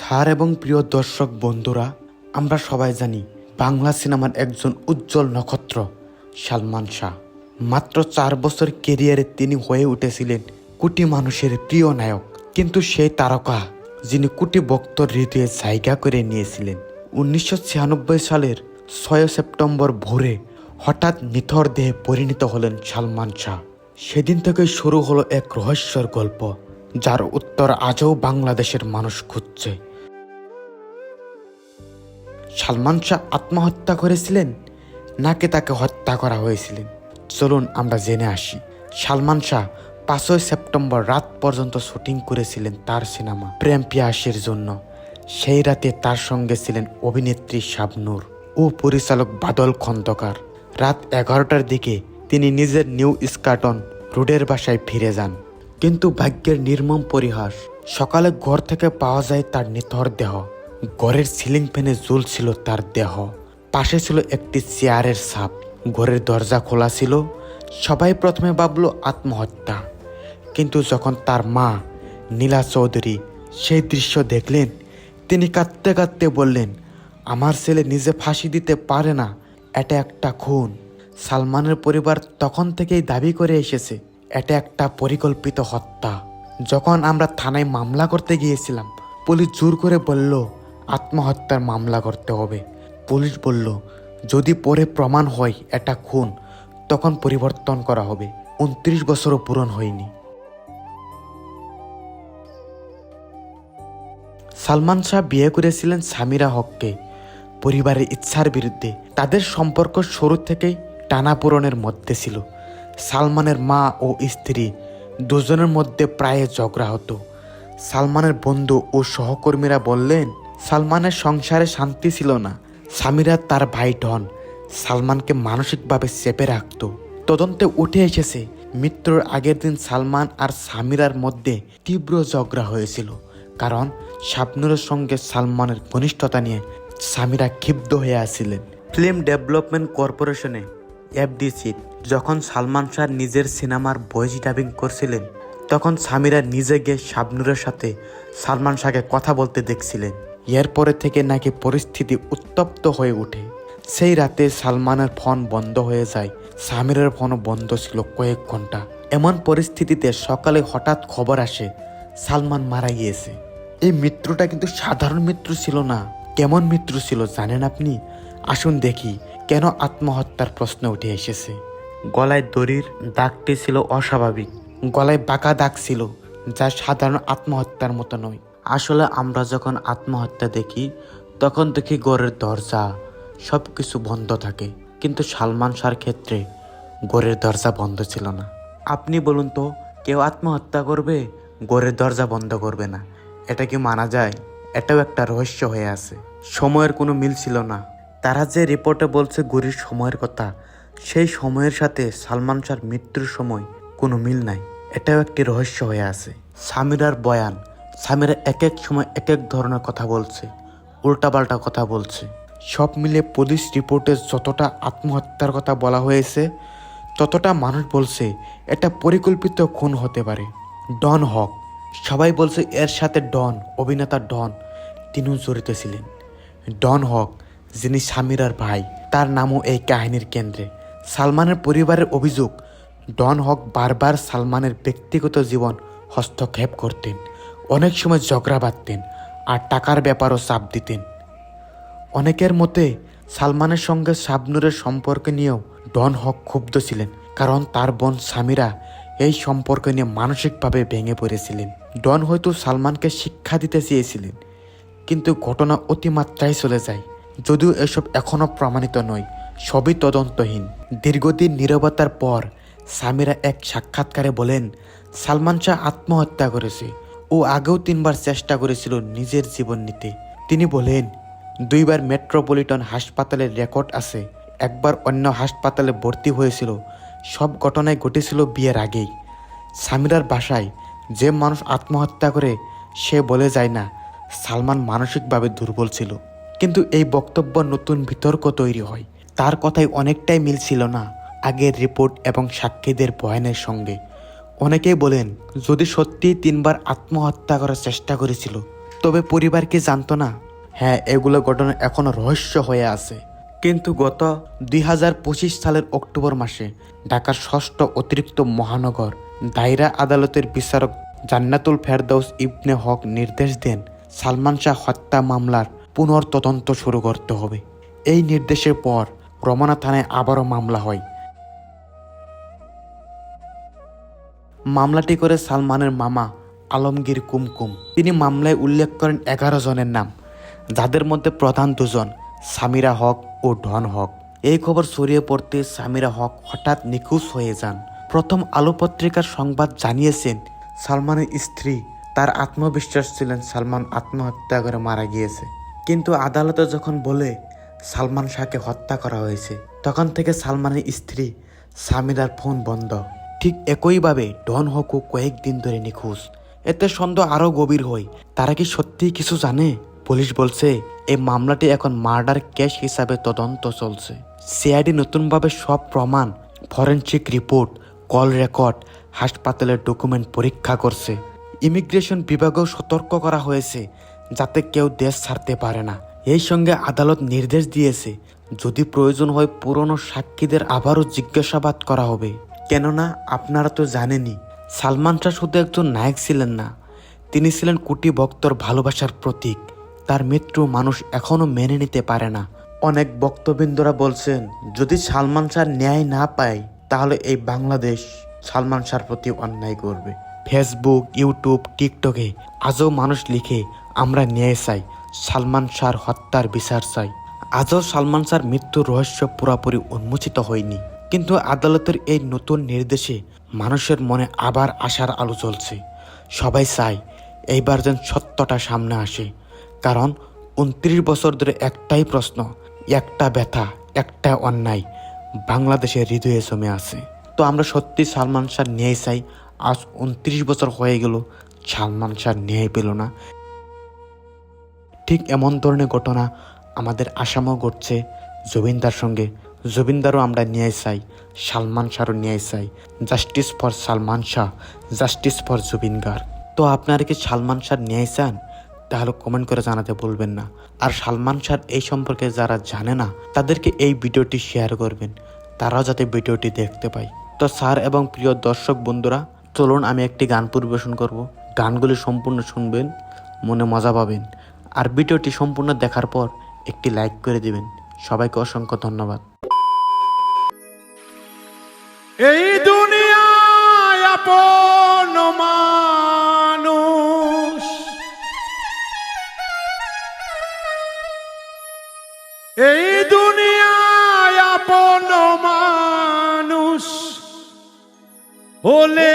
Sir এবং প্রিয় দর্শক বন্ধুরা, আমরা সবাই জানি বাংলা সিনেমার একজন উজ্জ্বল নক্ষত্র, সালমান শাহ। মাত্র চার বছর কেরিয়ারে তিনি হয়ে উঠেছিলেন কোটি মানুষের প্রিয় নায়ক। কিন্তু সেই তারকা, যিনি কোটি ভক্তর হৃদয়ে জায়গা করে নিয়েছিলেন, উনিশশো ছিয়ানব্বই সালের ছয় সেপ্টেম্বর ভোরে হঠাৎ নিথর দেহে পরিণত হলেন সালমান শাহ। সেদিন থেকে শুরু হলো এক রহস্যর গল্প, যার উত্তর আজও বাংলাদেশের মানুষ খুঁজছে। সালমান শাহ আত্মহত্যা করেছিলেন নাকি তাকে হত্যা করা হয়েছিলেন? চলুন আমরা জেনে আসি। সালমান শাহ পাঁচই সেপ্টেম্বর রাত পর্যন্ত শুটিং করেছিলেন তার সিনেমা প্রেম পিয়াসের জন্য। সেই রাতে তার সঙ্গে ছিলেন অভিনেত্রী শাবনূর ও পরিচালক বাদল খন্দকার। রাত এগারোটার দিকে তিনি নিজের নিউ স্কাটন রোডের বাসায় ফিরে যান। কিন্তু ভাগ্যের নির্মম পরিহাস, সকালে ঘর থেকে পাওয়া যায় তার নিথর দেহ। ঘরের সিলিং ফ্যানে ঝুলছিল তার দেহ। পাশে ছিল একটি চেয়ারের ছাপ। ঘরের দরজা খোলা ছিল। সবাই প্রথমে ভাবল আত্মহত্যা। কিন্তু যখন তার মা নীলা চৌধুরী সেই দৃশ্য দেখলেন, তিনি কাঁদতে কাঁদতে বললেন, আমার ছেলে নিজে ফাঁসি দিতে পারে না, এটা একটা খুন। সালমানের পরিবার তখন থেকেই দাবি করে এসেছে, এটা একটা পরিকল্পিত হত্যা। যখন আমরা থানায় মামলা করতে গিয়েছিলাম, পুলিশ জোর করে বলল আত্মহত্যার মামলা করতে হবে। পুলিশ বলল, যদি পরে প্রমাণ হয় এটা খুন, তখন পরিবর্তন করা হবে। উনত্রিশ বছরও পূরণ হয়নি। সালমান শাহ বিয়ে করেছিলেন সামিরা হককে। পরিবারের ইচ্ছার বিরুদ্ধে তাদের সম্পর্ক শুরু থেকেই টানাপোড়নের মধ্যে ছিল। সালমানের মা ও স্ত্রী দুজনের মধ্যে প্রায় ঝগড়া হতো। সালমানের বন্ধু ও সহকর্মীরা বললেন সালমানের সংসারে শান্তি ছিল না। সামিরা তার ভাই ডন সালমানকে মানসিকভাবে চেপে রাখত। তদন্তে উঠে এসেছে, মৃত্যুর আগের দিন সালমান আর সামিরার মধ্যে তীব্র ঝগড়া হয়েছিল। কারণ শাবনুরের সঙ্গে সালমানের ঘনিষ্ঠতা নিয়ে সামিরা ক্ষিপ্ত হয়ে আসছিলেন ফিল্ম ডেভেলপমেন্ট কর্পোরেশনে এফডিসি যখন সালমান শাহ নিজের সিনেমার ভয়েস ডাবিং করছিলেন, তখন সামিরা নিজে গিয়ে শাবনুরের সাথে সালমান শাহকে কথা বলতে দেখছিলেন। এরপরে থেকে নাকি পরিস্থিতি উত্তপ্ত হয়ে ওঠে। সেই রাতে সালমানের ফোন বন্ধ হয়ে যায়। সামিরের ফোনও বন্ধ ছিল কয়েক ঘণ্টা। এমন পরিস্থিতিতে সকালে হঠাৎ খবর আসে, সালমান মারা গিয়েছে। এই মিত্রটা কিন্তু সাধারণ মৃত্যু ছিল না। কেমন মৃত্যু ছিল জানেন আপনি? আসুন দেখি, কেন আত্মহত্যার প্রশ্ন উঠে এসেছে। গলায় দড়ির দাগটি ছিল অস্বাভাবিক। গলায় বাঁকা দাগ ছিল, যা সাধারণ আত্মহত্যার মতো নয়। আসলে আমরা যখন আত্মহত্যা দেখি, তখন দেখি ঘরের দরজা সব কিছু বন্ধ থাকে। কিন্তু সালমান শাহর ক্ষেত্রে ঘরের দরজা বন্ধ ছিল না। আপনি বলুন তো, কেউ আত্মহত্যা করবে ঘরের দরজা বন্ধ করবে না। এটা কি মানা যায়? এটাও একটা রহস্য হয়ে আছে। সময়ের কোনো মিল ছিল না। তারা যে রিপোর্টে বলছে গরির সময়ের কথা, সেই সময়ের সাথে সালমান শাহর মৃত্যুর সময় কোনো মিল নাই। এটাও একটি রহস্য হয়ে আছে। সামিরার বয়ান সামিরা এক এক সময় এক এক ধরনের কথা বলছে, উল্টাপাল্টা কথা বলছে। সব মিলে পুলিশ রিপোর্টে যতটা আত্মহত্যার কথা বলা হয়েছে, ততটা মানুষ বলছে এটা পরিকল্পিত খুন হতে পারে। ডন হক, সবাই বলছে এর সাথে ডন, অভিনেতা ডন, তিনিও জড়িত ছিলেন। ডন হক, যিনি সামিরার ভাই, তার নামও এই কাহিনীর কেন্দ্রে। সালমানের পরিবারের অভিযোগ, ডন হক বারবার সালমানের ব্যক্তিগত জীবন হস্তক্ষেপ করতেন। অনেক সময় ঝগড়া বাঁধতেন আর টাকার ব্যাপারও চাপ দিতেন। অনেকের মতে সালমানের সঙ্গে শাবনুরের সম্পর্ক নিয়েও ডন হক ক্ষুব্ধ ছিলেন, কারণ তার বোন সামিরা এই সম্পর্ক নিয়ে মানসিকভাবে ভেঙে পড়েছিলেন। ডন হয়তো সালমানকে শিক্ষা দিতে চেয়েছিলেন, কিন্তু ঘটনা অতিমাত্রায় চলে যায়। যদিও এসব এখনও প্রমাণিত নয়, সবই তদন্তহীন। দীর্ঘদিন নীরবতার পর সামিরা এক সাক্ষাৎকারে বলেন, সালমান শাহ আত্মহত্যা করেছে। ও আগেও তিনবার চেষ্টা করেছিল নিজের জীবন নিতে। তিনি বলেন, দুইবার মেট্রোপলিটন হাসপাতালের রেকর্ড আছে। একবার অন্য হাসপাতালে ভর্তি হয়েছিল। সব ঘটনায় ঘটেছিল বিয়ের আগেই। সামিরার বাসায় যে মানুষ আত্মহত্যা করে, সে বলে যায় না, সালমান মানসিকভাবে দুর্বল ছিল। কিন্তু এই বক্তব্য নতুন বিতর্ক তৈরি হয়। তার কথায় অনেকটাই মিল ছিল না আগের রিপোর্ট এবং সাক্ষীদের বয়ানের সঙ্গে। অনেকেই বলেন, যদি সত্যিই তিনবার আত্মহত্যা করার চেষ্টা করেছিল, তবে পরিবার কি জানতো না? হ্যাঁ এগুলো ঘটনা এখনও রহস্য হয়ে আছে। কিন্তু গত দুই হাজার পঁচিশ সালের অক্টোবর মাসে ঢাকার ষষ্ঠ অতিরিক্ত মহানগর দায়রা আদালতের বিচারক জান্নাতুল ফেরদৌস ইবনে হক নির্দেশ দেন, সালমান শাহ হত্যা মামলার পুনর্তদন্ত শুরু করতে হবে। এই নির্দেশের পর রমনা থানায় আবারও মামলা হয়। মামলাটি করে সালমানের মামা আলমগীর কুমকুম। তিনি মামলায় উল্লেখ করেন এগারো জনের নাম, যাদের মধ্যে প্রধান দুজন সামিরা হক ও ডন হক। এই খবর ছড়িয়ে পড়তে সামিরা হক হঠাৎ নিখোঁজ হয়ে যান। প্রথম আলো পত্রিকার সংবাদ জানিয়েছেন, সালমানের স্ত্রী তার আত্মবিশ্বাস ছিলেন সালমান আত্মহত্যা করে মারা গিয়েছে। কিন্তু আদালতে যখন বলে সালমান শাহকে হত্যা করা হয়েছে, তখন থেকে সালমানের স্ত্রী সামিরার ফোন বন্ধ। ঠিক একইভাবে ডন হকও কয়েকদিন ধরে নিখোঁজ। এতে সন্দেহ আরও গভীর হয়। তারা কি সত্যিই কিছু জানে? পুলিশ বলছে, এই মামলাটি এখন মার্ডার কেস হিসাবে তদন্ত চলছে। সিআইডি নতুনভাবে সব প্রমাণ, ফরেনসিক রিপোর্ট, কল রেকর্ড, হাসপাতালের ডকুমেন্ট পরীক্ষা করছে। ইমিগ্রেশন বিভাগেও সতর্ক করা হয়েছে, যাতে কেউ দেশ ছাড়তে পারে না। এই সঙ্গে আদালত নির্দেশ দিয়েছে, যদি প্রয়োজন হয় পুরনো সাক্ষীদের আবারও জিজ্ঞাসাবাদ করা হবে। কেননা আপনারা তো জানেনই, সালমান শাহ শুধু একজন নায়ক ছিলেন না, তিনি ছিলেন কোটি ভক্তর ভালোবাসার প্রতীক। তার মৃত্যু মানুষ এখনও মেনে নিতে পারে না। অনেক বক্তবৃন্দরা বলছেন, যদি সালমান শাহ ন্যায় না পায়, তাহলে এই বাংলাদেশ সালমান শাহর প্রতি অন্যায় করবে। ফেসবুক, ইউটিউব, টিকটকে আজও মানুষ লিখে, আমরা ন্যায় চাই, সালমান শাহর হত্যার বিচার চাই। আজও সালমান শাহর মৃত্যুর রহস্য পুরোপুরি উন্মোচিত হয়নি। কিন্তু আদালতের এই নতুন নির্দেশে মানুষের মনে আবার আশার আলো চলছে সবাই চায় এইবার যেন সত্যটা সামনে আসে। কারণ উনত্রিশ বছর ধরে একটাই প্রশ্ন, একটা ব্যথা, একটা অন্যায় বাংলাদেশের হৃদয়ে জমে আছে। তো আমরা সত্যি সালমান শাহ ন্যায় চাই, আজ উনত্রিশ বছর হয়ে গেল, সালমান শাহ ন্যায় পেল না। ঠিক এমন ধরনের ঘটনা আমাদের আসামও ঘটছে জবিন্দার সঙ্গে। জবিন্দারও আমরা নিয়ে চাই, সালমান শাহরও নিয়ে চাই। Justice for Salman Shah justice for Zubeen Garg তো আপনারা কি সালমান শাহ নিয়ে চান? তাহলে কমেন্ট করে জানাতে বলবেন না। আর সালমান শাহ এই সম্পর্কে যারা জানে না, তাদেরকে এই ভিডিওটি শেয়ার করবেন। তারাও যাতে ভিডিওটি দেখতে পায়। তো স্যার এবং প্রিয় দর্শক বন্ধুরা, চলুন আমি একটি গান পরিবেশন করব। গানগুলি সম্পূর্ণ শুনবেন, মনে মজা পাবেন। আর ভিডিওটি সম্পূর্ণ দেখার পর একটি লাইক করে দিবেন। সবাইকে অসংখ্য ধন্যবাদ। এই দুনিয়ায় আপন মানুষ। এই দুনিয়ায় আপন মানুষ হলে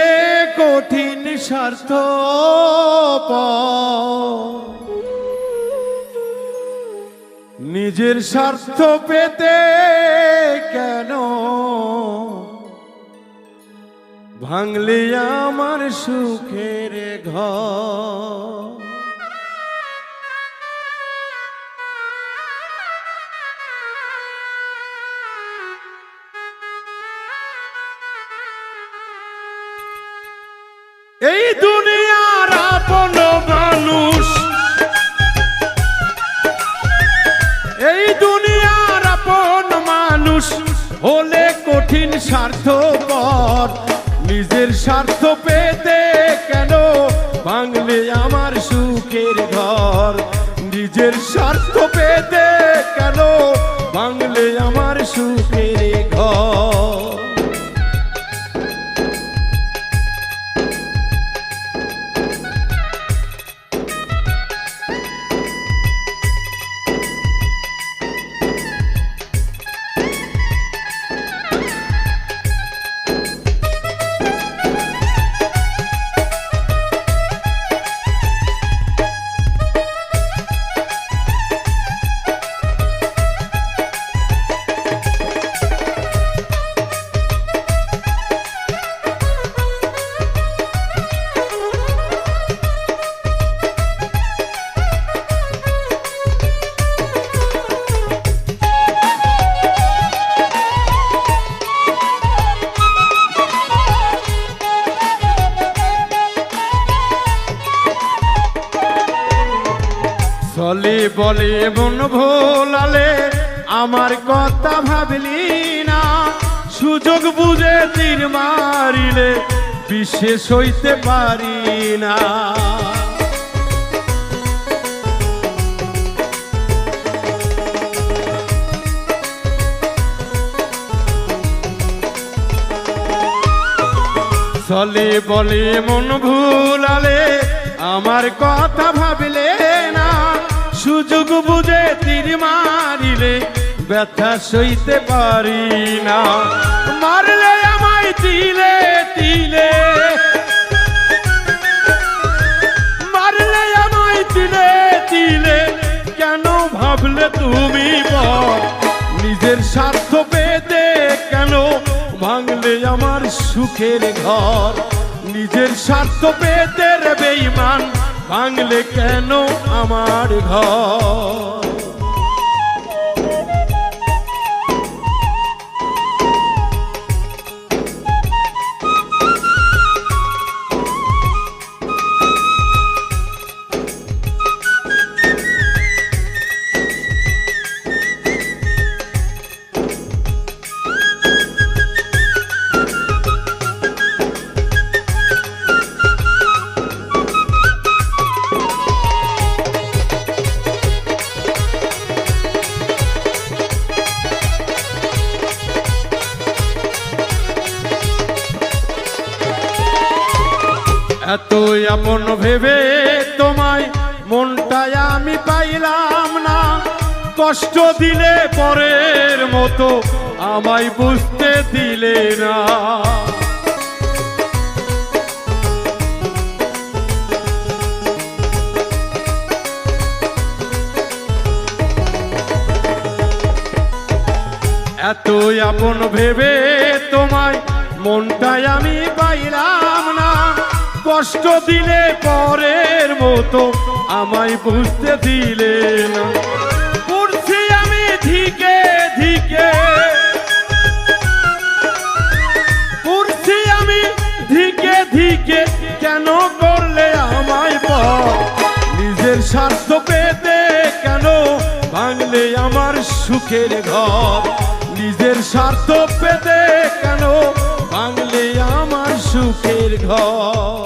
কঠিন স্বার্থ নিজের স্বার্থ পেতে ভাঙলে আমার সুখের ঘর। স্বার্থ পেতে কেন? বাংলে আমার সুখের ঘর। নিজের স্বার্থ পেতে চলে বলে, মন ভোলালে আমার কথা ভাবলি না। সুযোগ বুঝে তীর মারিলে বিশেষ হইতে পারি না। চলে, বলে, মন ভুলালে আমার কথা সুযোগ বুঝে তীর মারিলে ব্যথা সইতে পারি না। মারলে আমায় তিলে তিলে। মারলে আমায় তিলে তিলে। কেন ভাবলে তুমি বল? নিজের স্বার্থ পেতে কেন ভাঙলে আমার সুখের ঘর? নিজের স্বার্থ পেতে রে বেঈমান ভাঙলে কেন আমার ঘর? ভেবে তোমায় মনটাই আমি পাইলাম না। কষ্ট দিলে পরের মতো আমায় বুঝতে দিলে না। এতই আপন ভেবে তোমায় মনটাই আমি পাইলাম কষ্ট দিলে পরের মতো আমায় বুঝতে দিলে না। পড়ছি আমি ধিকে ধিকে। পড়ছি আমি ধিকে ধিকে কেন করলে আমায় পর নিজের স্বার্থ পেতে কেন ভাঙলে আমার সুখের ঘর? নিজের স্বার্থ পেতে কেন ভাঙলে আমার সুখের ঘর?